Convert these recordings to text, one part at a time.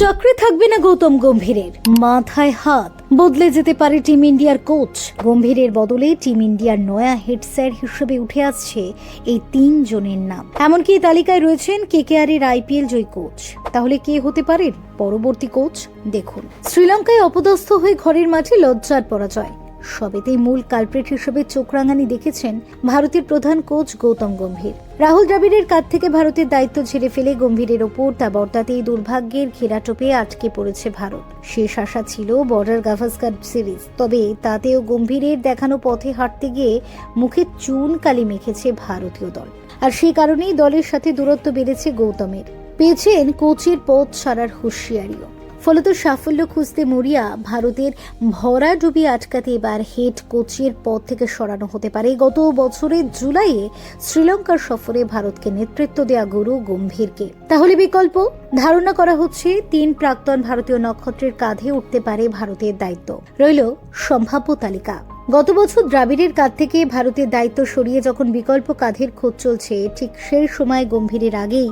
চক্রে থাকবে না গৌতম গম্ভীরের। মাথায় হাত। বদলে যেতে পারে টিম ইন্ডিয়ার কোচ। গম্ভীরের বদলে টিম ইন্ডিয়ার নয়া হেড স্যার হিসেবে উঠে আসছে এই তিন জনের নাম। এমনকি তালিকায় রয়েছেন কেকেআর এর আইপিএল জয়ী কোচ। তাহলে কে হতে পারে পরবর্তী কোচ? দেখুন। শ্রীলঙ্কায় অপদস্থ হয়ে ঘরের মাঠে লজ্জার পরাজয়। সবেতেই মূল কালপ্রেট হিসেবে চোখ রাঙানি দেখেছেন ভারতের প্রধান কোচ গৌতম গম্ভীর। রাহুল দ্রাবিড়ের কাছ থেকে ভারতের দায়িত্ব ঝেড়ে ফেলে গম্ভীরের ওপর তা বর্তাতেই দুর্ভাগ্যের ঘেরাটোপে আটকে পড়েছে ভারত। শেষ আশা ছিল বর্ডার গাভাস্কার সিরিজ, তবে তাতেও গম্ভীরের দেখানো পথে হাঁটতে গিয়ে মুখে চুন কালি মেখেছে ভারতীয় দল। আর সেই কারণেই দলের সাথে দূরত্ব বেড়েছে গৌতমের। পেয়েছেন কোচের পথ ছাড়ার হুঁশিয়ারিও। ফলত সাফল্য খুঁজতে মরিয়া ভারতের ভরা ডুবি আটকাতে এবার হেড কোচের পদ থেকে সরানো হতে পারে। গত বছরের জুলাইয়ে শ্রীলঙ্কার সফরে ভারতকে নেতৃত্ব দেয়া গুরু গম্ভীরকে। তাহলে বিকল্প? ধারণা করা হচ্ছে তিন প্রাক্তন ভারতীয় নক্ষত্রের কাঁধে উঠতে পারে ভারতের দায়িত্ব। রইল সম্ভাব্য তালিকা। গত বছর দ্রাবিড়ের কাঁধ থেকে ভারতের দায়িত্ব সরিয়ে যখন বিকল্প কাঁধের খোঁজ চলছে, ঠিক সেই সময় গম্ভীরের আগেই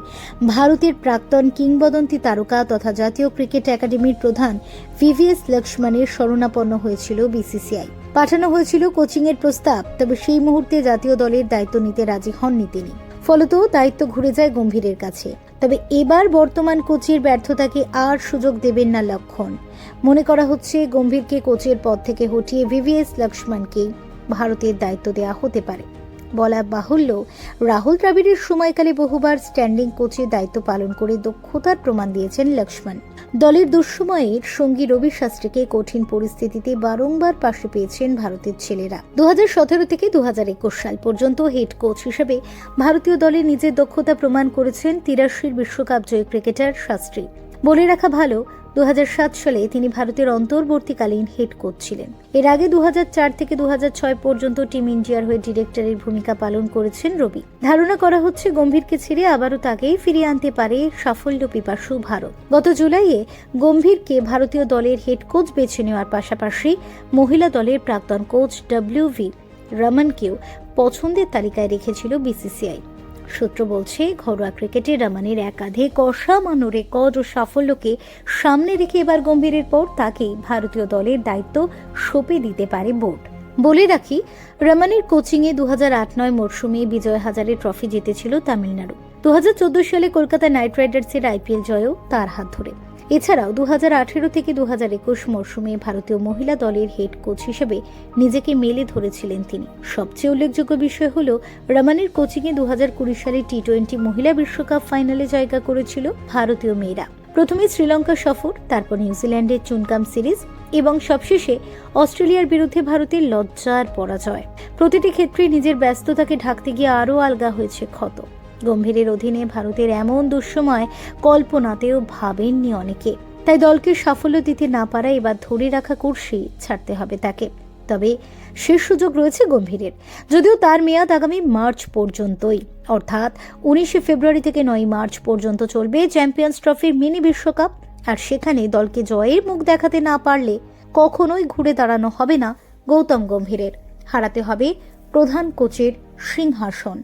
ভারতের প্রাক্তন কিংবদন্তি তারকা তথা জাতীয় ক্রিকেট একাডেমির প্রধান ভিভিএস লক্ষ্মণের শরণাপন্ন হয়েছিল বিসিসিআই। পাঠানো হয়েছিল কোচিংয়ের প্রস্তাব, তবে সেই মুহূর্তে জাতীয় দলের দায়িত্ব নিতে রাজি হননি তিনি। ফলত দায়িত্ব ঘুরে যায় গম্ভীরের কাছে। তবে এবার বর্তমান কোচের ব্যর্থতাকে আর সুযোগ দেবেন না লক্ষণ। মনে করা হচ্ছে গম্ভীরকে কোচের পদ থেকে হটিয়ে ভিভিএস লক্ষ্মণকে ভারতের দায়িত্ব দেওয়া হতে পারে। বলা বাহুল্য, রাহুল দ্রাবিড়ের সময়কালে বহুবার স্ট্যান্ডিং কোচের দায়িত্ব পালন করে দক্ষতার প্রমাণ দিয়েছেন লক্ষ্মণ। দলের দুঃসময়ের সঙ্গী রবি শাস্ত্রীকে কঠিন পরিস্থিতিতে বারংবার পাশে পেয়েছেন ভারতের ছেলেরা। দু হাজার সতেরো থেকে দু হাজার একুশ সাল পর্যন্ত হেড কোচ হিসেবে ভারতীয় দলে নিজের দক্ষতা প্রমাণ করেছেন তিরাশির বিশ্বকাপ জয়ী ক্রিকেটার শাস্ত্রী। বলে রাখা ভালো দু হাজার সাত সালে তিনি ভারতের অন্তর্বর্তীকালীন হেড কোচ ছিলেন। এর আগে দু হাজার চার থেকে দু হাজার ছয় পর্যন্ত টিম ইন্ডিয়ার হয়ে ডিরেক্টরের ভূমিকা পালন করেছেন রবি। ধারণা করা হচ্ছে গম্ভীরকে ছেড়ে আবারও তাকেই ফিরিয়ে আনতে পারে সাফল্য পিপাসু ভারত। গত জুলাইয়ে গম্ভীরকে ভারতীয় দলের হেড কোচ বেছে নেওয়ার পাশাপাশি মহিলা দলের প্রাক্তন কোচ ডব্লিউ ভি রমনকেও পছন্দের তালিকায় রেখেছিল বিসিসিআই সূত্র বলছে, ঘরোয়া ক্রিকেটে রমানের একাধিক অসামান্য রেকর্ড ও সাফল্যকে সামনে রেখে এবার গম্ভীরের পর তাকে ভারতীয় দলের দায়িত্ব সঁপে দিতে পারে বোর্ড। বলে রাখি রমানের কোচিংয়ে দু আট নয় মরশুমে বিজয় হাজারে ট্রফি জিতেছিল তামিলনাড়ু। দু হাজার চোদ্দ সালে কলকাতা নাইট রাইডার্সের আইপিএল জয়ও তার হাত ধরে। এছাড়াও দু হাজার আঠেরো থেকে দু হাজার একুশ মরশুমে ভারতীয় মহিলা দলের হেড কোচ হিসেবে নিজেকে মেলে ধরেছিলেন তিনি। সবচেয়ে উল্লেখযোগ্য বিষয় হল রমানের কোচিংয়ে দু হাজার কুড়ি সালে টি টোয়েন্টি মহিলা বিশ্বকাপ ফাইনালে জায়গা করেছিল ভারতীয় মেয়েরা। প্রথমে শ্রীলঙ্কা সফর, তারপর নিউজিল্যান্ডের চুনকাম সিরিজ এবং সবশেষে অস্ট্রেলিয়ার বিরুদ্ধে ভারতের লজ্জার পরাজয়। প্রতিটি ক্ষেত্রে নিজের ব্যস্ততাকে ঢাকতে গিয়ে আরও আলগা হয়েছে ক্ষত। গম্ভীরের অধীনে ভারতের এমন দুঃসময় কল্পনাতেও ভাবেননি অনেকে। তাই দলকে সাফল্য দিতে না পারা এবার ধরে রাখা কুর্সি ছাড়তে হবে তাকে। তবে শেষ সুযোগ রয়েছে গম্ভীরের। যদিও তার মেয়াদ আগামী মার্চ পর্যন্তই। অর্থাৎ উনিশে ফেব্রুয়ারি থেকে নয় মার্চ পর্যন্ত চলবে চ্যাম্পিয়ন্স ট্রফির মিনি বিশ্বকাপ। আর সেখানে দলকে জয়ের মুখ দেখাতে না পারলে কখনোই ঘুরে দাঁড়ানো হবে না গৌতম গম্ভীরের। হারাতে হবে প্রধান কোচের সিংহাসন।